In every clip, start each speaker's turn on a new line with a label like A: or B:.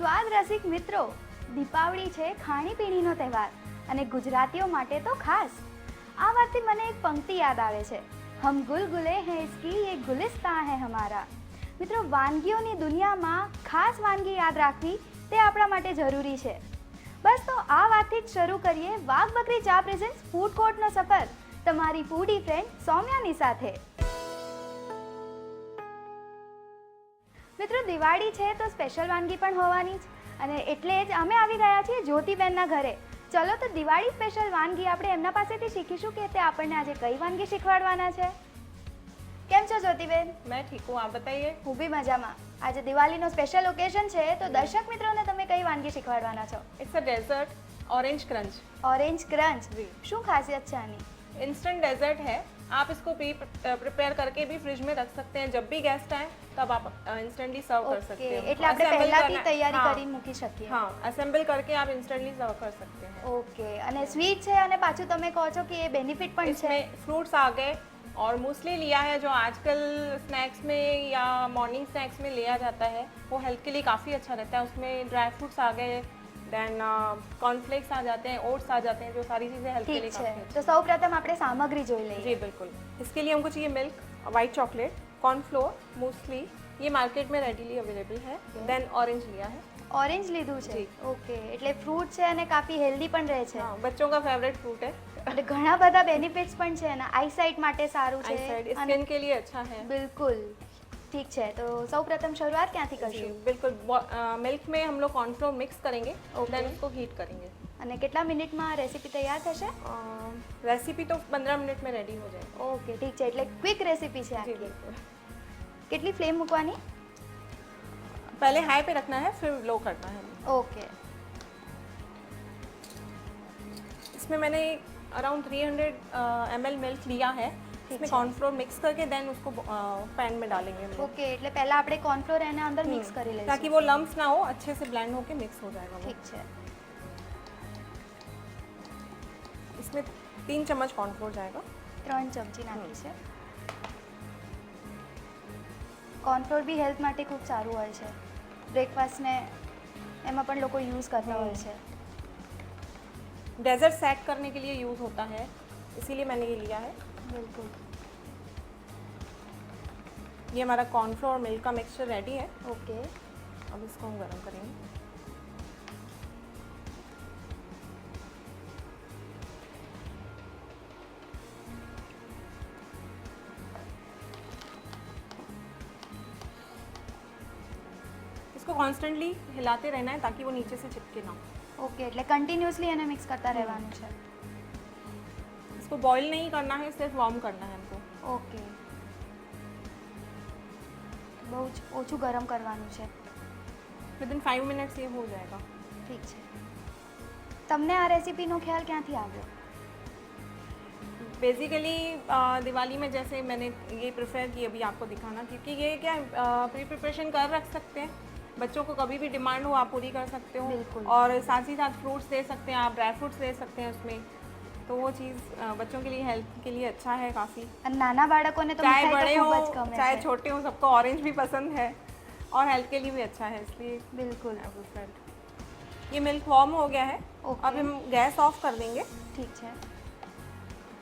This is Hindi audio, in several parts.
A: સ્વાદ રસિક મિત્રો, દીપાવળી છે ખાણીપીણીનો તહેવાર અને ગુજરાતીઓ માટે તો ખાસ. આ વાતથી મને એક પંક્તિ યાદ આવે છે. હમ ગુલગુલે હૈ ઇસકી ये ગુલિસ્તા હૈ હમારા. મિત્રો, વાનગીઓની દુનિયામાં ખાસ વાનગી યાદ રાખવી તે આપણા માટે જરૂરી છે. બસ તો આ વાતથી જ શરૂ કરીએ વાઘ બકરી ચા પ્રેઝન્સ ફૂડ કોર્ટનો સફર. તમારી ફૂડી ફ્રેન્ડ સૌમ્યાની સાથે. મિત્રો દિવાળી છે તો સ્પેશિયલ વાનગી પણ હોવાની જ. અને એટલે જ અમે આવી ગયા છીએ જ્યોતિબેનના ઘરે. ચલો તો દિવાળી સ્પેશિયલ વાનગી આપણે એમના પાસેથી શીખીશું કે તે આપણને આજે કઈ વાનગી શીખવાડવાના છે. કેમ છો જ્યોતિબેન?
B: મેં ઠીક હું આ બતાવીએ
A: હું બી મજામાં. આજે દિવાળીનો સ્પેશિયલ ઓકેશન છે તો દર્શક મિત્રોને તમે કઈ વાનગી શીખવાડવાના છો?
B: It's a dessert orange
A: crunch orange
B: crunch
A: શું ખાસિયત છે આની?
B: इंस्टेंट डेजर्ट है आप इसको प्री प्रिपेयर करके भी फ्रिज में रख सकते हैं जब भी गेस्ट आए तब आप इंस्टेंटली सर्व कर सकते
A: ઓકે
B: हैं
A: એટલે આપણે
B: Assemble
A: પહેલાથી
B: करना-
A: તૈયારી
B: हाँ,
A: કરીને મૂકી શકીએ
B: हाँ असेंबल करके आप इंस्टेंटली सर्व कर सकते हैं
A: ઓકે અને સ્વીટ છે અને પાછું તમે કહો છો કે એ બેનિફિટ પણ છે
B: इसमें फ्रूट्स आ गए और मूसली लिया है जो आजकल स्नैक्स में या मॉर्निंग स्नैक्स में लिया जाता है वो हेल्थ के लिए काफ़ी अच्छा रहता है उसमें ड्राई फ्रूट्स आ गए देन कॉर्नफ्लेक्स आ जाते हैं ओट्स आ जाते हैं जो सारी चीज़ें हेल्थ के लिए
A: ઠીક છે
B: काफ़ी अच्छी
A: તો સૌ પ્રથમ આપણે સામગ્રી જોઈ લઈએ
B: जी बिल्कुल इसके लिए हमको चाहिए milk white chocolate cornflour muesli ये मार्केट में रेडीली अवेलेबल है देन ऑरेंज लिया है
A: ઓરેન્જ લીધું છે
B: જી.
A: ઓકે એટલે ફ્રૂટ છે અને કાફી હેલ્ધી પણ રહે છે
B: हाँ बच्चों का फेवरेट फ्रूट है
A: એટલે ઘણા બધા બેનિફિટ્સ પણ છે અને આઈસાઇટ માટે સારું
B: आई
A: છે
B: साइड
A: અને
B: स्किन के लिए अच्छा है
A: બિલકુલ ઠીક છે તો સૌ પ્રથમ શરૂઆત ક્યાંથી
B: जी
A: કરશું
B: बिल्कुल मिल्क में हम लोग कॉर्नफ्लोर मिक्स करेंगे
A: Okay.
B: देन उसको हीट करेंगे
A: અને કેટલા મિનિટમાં રેસીપી તૈયાર થશે
B: रेसिपी तो पंद्रह मिनट में रेडी हो जाएगी
A: ઓકે ઠીક છે એટલે ક્વિક રેસીપી છે
B: जी
A: આખી
B: बिल्कुल
A: કેટલી ફ્લેમ મૂકવાની
B: पहले हाई पे रखना है फिर लो करना है
A: ઓકે
B: इसमें मैंने अराउंड 300 हंड्रेड एम मिल्क लिया है इसमें
A: है।
B: कॉर्नफ्लोर मिक्स करके देन उसको पैन में डालेंगे हम लोग
A: ઓકે એટલે પહેલા આપણે કોર્નફ્લોર એને અંદર મિક્સ કરી લઈશું
B: ताकि वो लम्स ना हो अच्छे से ब्लेंड होके मिक्स हो जाएगा वो
A: ઠીક છે
B: इसमें तीन चम्मच कॉर्नफ्लोर जाएगा
A: ત્રણ ચમચી નાખી છે કોર્નફ્લોર બી હેલ્થ માટે ખૂબ સારું હોય છે બ્રેકફાસ્ટને એમાં પણ લોકો યુઝ કરતા હોય છે
B: डेजर्ट सेट करने के लिए यूज़ होता है इसीलिए मैंने ये लिया है
A: બિલકુલ
B: ये हमारा कॉर्नफ्लोर और मिल्क का मिक्सचर रेडी है
A: ઓકે
B: अब इसको हम गर्म करेंगे इसको कॉन्स्टेंटली हिलाते रहना है ताकि वो नीचे से चिपके ना
A: ઓકે એટલે કન્ટિન્યુઅસલી એને મિક્સ કરતા રહેવાનું છે
B: इसको बॉईल नहीं करना है सिर्फ वार्म करना है हमको
A: ઓકે બહુ જ ઓછું ગરમ કરવાનું છે
B: विद इन फाइव मिनट्स ये हो जाएगा
A: ઠીક છે તમને આ રેસીપીનો ખ્યાલ ક્યાંથી આવ્યો
B: बेसिकली दिवाली में जैसे मैंने ये प्रेफर की अभी आपको दिखाना क्योंकि ये क्या प्री प्रिपरेशन कर रख सकते हैं बच्चों को कभी भी डिमांड हो आप पूरी कर सकते हो
A: बिल्कुल।
B: और साथ ही साथ फ्रूट्स दे सकते हैं आप ड्राई फ्रूट्स दे सकते हैं उसमें तो वो चीज़ अ, बच्चों के लिए हेल्थ के लिए अच्छा है काफ़ी
A: અને નાના બાળકોને તો
B: चाहे
A: મીઠાઈ
B: बड़े
A: તો
B: हो
A: ખૂબ જ ગમે
B: चाहे
A: છે
B: छोटे हो सबको ऑरेंज भी पसंद है और हेल्थ के लिए भी अच्छा है इसलिए
A: બિલકુલ
B: I preferred। ये मिल्क वार्म हो गया है
A: Okay.
B: अब हम गैस ऑफ कर देंगे
A: ઠીક છે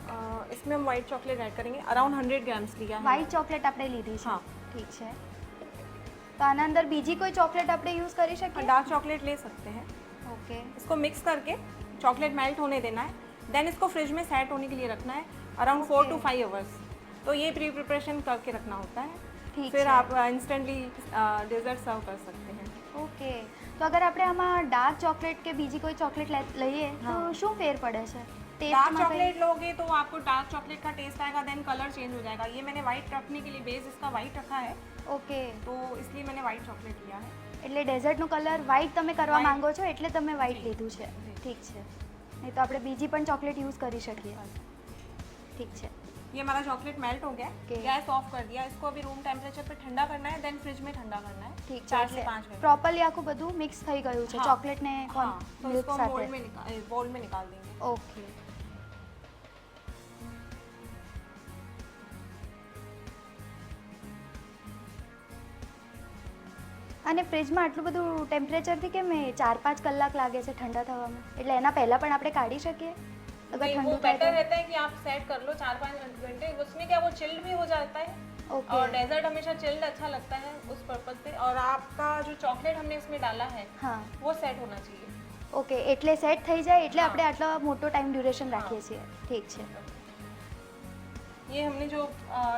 B: अ, इसमें हम वाइट चॉकलेट ऐड करेंगे अराउंड हंड्रेड ग्राम्स लिया है
A: વ્હાઈટ ચોકલેટ આપણે લીધી છે
B: હા.
A: ઠીક છે તો આના અંદર બીજી કોઈ ચોકલેટ આપણે યુઝ કરી શકીએ
B: डार्क चॉकलेट ले सकते हैं
A: ઓકે
B: इसको मिक्स करके चॉकलेट मेल्ट होने देना है देन इसको फ्रिज में सेट होने के लिए रखना है around four
A: Okay.
B: Two five hours तो ये प्री प्रिपरेशन करके रखना होता है
A: ठीक
B: फिर
A: है।
B: आप इंस्टेंटली डेजर्ट सर्व कर सकते हैं
A: ઓકે તો અગર આપણે આમાં ડાર્ક ચોકલેટ કે બીજી કોઈ ચોકલેટ લઈએ તો
B: હા.
A: શું ફેર પડે છે
B: डार्क
A: ટેસ્ટમાં કંઈ
B: चॉकलेट लोगे तो आपको डार्क चॉकलेट का टेस्ट आएगा देन कलर चेंज हो जाएगा ये मैंने वाइट रखने के लिए बेस इसका वाइट रखा है
A: ઓકે
B: तो इसलिए मैंने वाइट चॉकलेट लिया है
A: એટલે ડેઝર્ટનો કલર વ્હાઈટ તમે કરવા
B: White.
A: માંગો છો એટલે તમે વ્હાઈટ
B: જી.
A: લીધું છે
B: જી.
A: ઠીક છે નહીં તો આપણે બીજી પણ ચોકલેટ યુઝ કરી શકીએ ઠીક છે
B: ये हमारा चॉकलेट मेल्ट हो गया
A: Okay.
B: गैस ऑफ कर दिया इसको अभी रूम टेम्परेचर पे ठंडा करना है देन फ्रिज में ठंडा करना है
A: ઠીક છે
B: चार
A: એટલે
B: से पाँच मिनट
A: પ્રોપરલી આખું બધું મિક્સ થઈ ગયું છે
B: हाँ.
A: ચોકલેટ ને
B: हाँ तो
A: મિલ્ક
B: इसको
A: સાથે
B: मोल्ड में निकाल बोल में निकाल देंगे
A: ઓકે અને ફ્રીજમાં આટલું બધું ટેમ્પરેચરથી કેમ એ ચાર પાંચ કલાક લાગે છે ઠંડા થવામાં એટલે એના પહેલાં પણ આપણે કાઢી શકીએ અગર
B: नहीं, वो
A: ઠંડુ થાય
B: बेटर
A: તો
B: रहता है कि आप सेट कर लो चार पाँच घंटे उसमें क्या वो चिल्ड भी हो जाता है
A: ओके
B: और डेजर्ट हमेशा चिल्ड अच्छा लगता है उस पर्पज से और आपका जो चॉकलेट हमने इसमें डाला है
A: હા
B: वो सेट होना चाहिए
A: ઓકે એટલે સેટ થઈ જાય એટલે
B: હા.
A: આપણે આટલો મોટો ટાઈમ ડ્યુરેશન રાખીએ છીએ ઠીક છે
B: ये हमने जो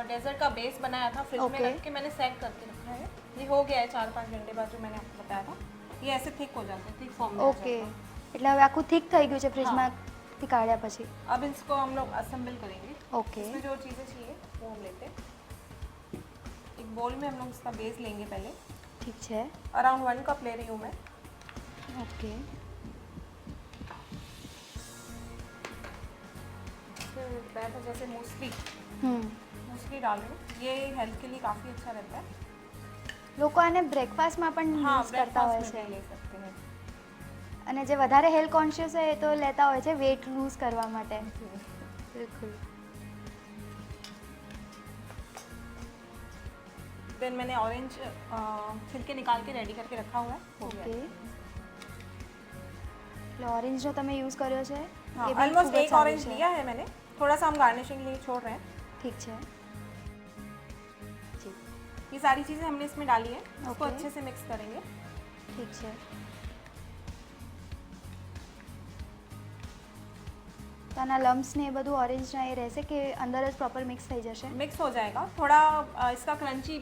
B: डेजर्ट का बेस बनाया था फ्रिज में
A: Okay.
B: रख के मैंने सेट करके रखा है ये हो गया है चार पाँच घंटे बाद जो मैंने आपको बताया था ये ऐसे थिक हो जाता है थिक फॉर्म में आ
A: ઓકે
B: जाता है।
A: એટલે હવે આખું થીક થઈ ગયું છે ફ્રીજમાંથી કાઢ્યા પછી
B: अब इसको हम लोग असेंबल करेंगे
A: ઓકે
B: इसमें जो चीज़ें चाहिए वो हम लेते हैं एक बोल में हम लोग इसका बेस लेंगे पहले
A: ઠીક છે
B: अराउंड वन कप ले रही हूँ मैं
A: ઓકે
B: फिर मैं तो जैसे मूसली
A: હમ
B: मूसली डाल रही हूँ ये हेल्थ के लिए काफ़ी अच्छा रहता है
A: લોકો આને બ્રેકફાસ્ટમાં પણ
B: हाँ
A: યુઝ કરતા હોય
B: ब्रेकफास्ट
A: છે
B: में भी ले सकते हैं
A: અને જે વધારે હેલ્થ કોન્શિયસ હોય એ તો લેતા હોય છે વેટ લૂઝ કરવા માટે બિલકુલ
B: देन मैंने ऑरेंज छिलके निकाल के रेडी करके रखा हुआ है हो गया
A: ઓકે એટલે ઓરેન્જનો તમે યુઝ કર્યો છે
B: हाँ
A: એ બી
B: ऑलमोस्ट
A: ખૂબ જ
B: एक
A: સારું
B: ऑरेंज
A: છે.
B: लिया है मैंने थोड़ा सा हम गार्निशिंग के लिए छोड़ रहे हैं
A: ઠીક છે જી
B: ये सारी चीज़ें हमने इसमें डाली है इसको
A: Okay.
B: अच्छे से मिक्स करेंगे
A: ઠીક છે તો આના લમ્સ ને એ બધું ઓરેન્જના એ રહેશે કે અંદર જ પ્રોપર મિક્સ થઈ જશે
B: मिक्स हो जाएगा थोड़ा अ, इसका क्रंची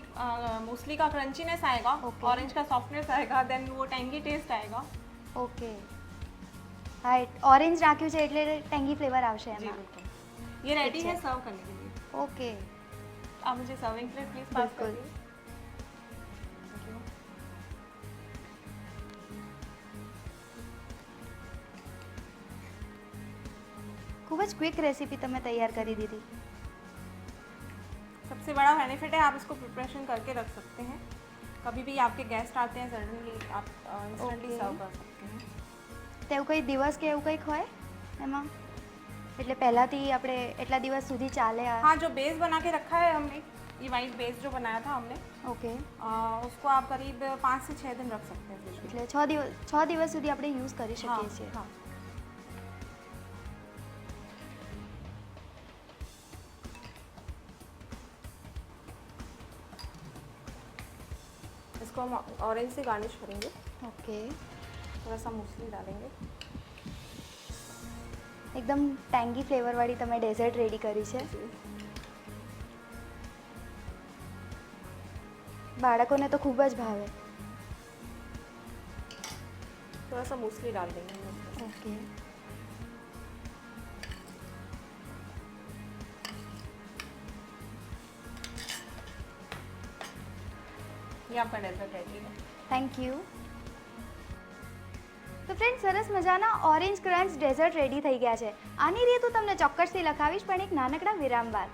B: मूसली का क्रंचीनेस आएगा
A: Okay.
B: ऑरेंज का सॉफ्टनेस आएगा देन वो टेंगी टेस्ट आएगा
A: ઓકે હા ઓરેન્જ રાખ્યું છે એટલે ટેંગી ફ્લેવર આવશે
B: जी
A: એમાં
B: बिल्कुल ये रेडी है सर्व करने के लिए
A: ઓકે
B: आप मुझे सर्विंग प्लेट प्लीज पास कर
A: ખૂબ જ ક્વિક રેસીપી તમે તૈયાર કરી દીધી
B: सबसे बड़ा बेनिफिट है आप इसको प्रिपरेशन करके रख सकते हैं कभी भी आपके गेस्ट आते हैं सडनली आप इंस्टेंटली
A: Okay.
B: सर्व कर सकते हैं
A: તેવું કંઈ દિવસ કે એવું કંઈક હોય એમાં એટલે પહેલાંથી આપણે એટલા દિવસ સુધી ચાલે આ
B: हाँ जो बेस बना के रखा है हमने ये वाइट बेस जो बनाया था हमने
A: ઓકે
B: अ, उसको आप करीब पाँच से छः दिन रख सकते हैं फ्रिज में
A: એટલે છ દિવસ છ દિવસ સુધી આપણે યુઝ કરી
B: हाँ,
A: શકીએ છીએ
B: हाँ इसको हम ऑरेंज से गार्निश करेंगे
A: ઓકે
B: थोड़ा सा मूसली डालेंगे
A: એકદમ ટેંગી ફ્લેવરવાળી તમે ડેઝર્ટ રેડી કરી છે બાળકોને તો ખૂબ જ ભાવે
B: थोड़ा सा मूसली डाल देंगे हम उसमें।
A: ઓકે થેન્ક યુ તો ફ્રેન્ડ સરસ મજાના ઓરેન્જ ક્રંચ ડેઝર્ટ રેડી થઈ ગયા છે. આની રીતે હું તમને ચોક્કસથી લખાવીશ, પણ એક નાનકડા વિરામ બાદ.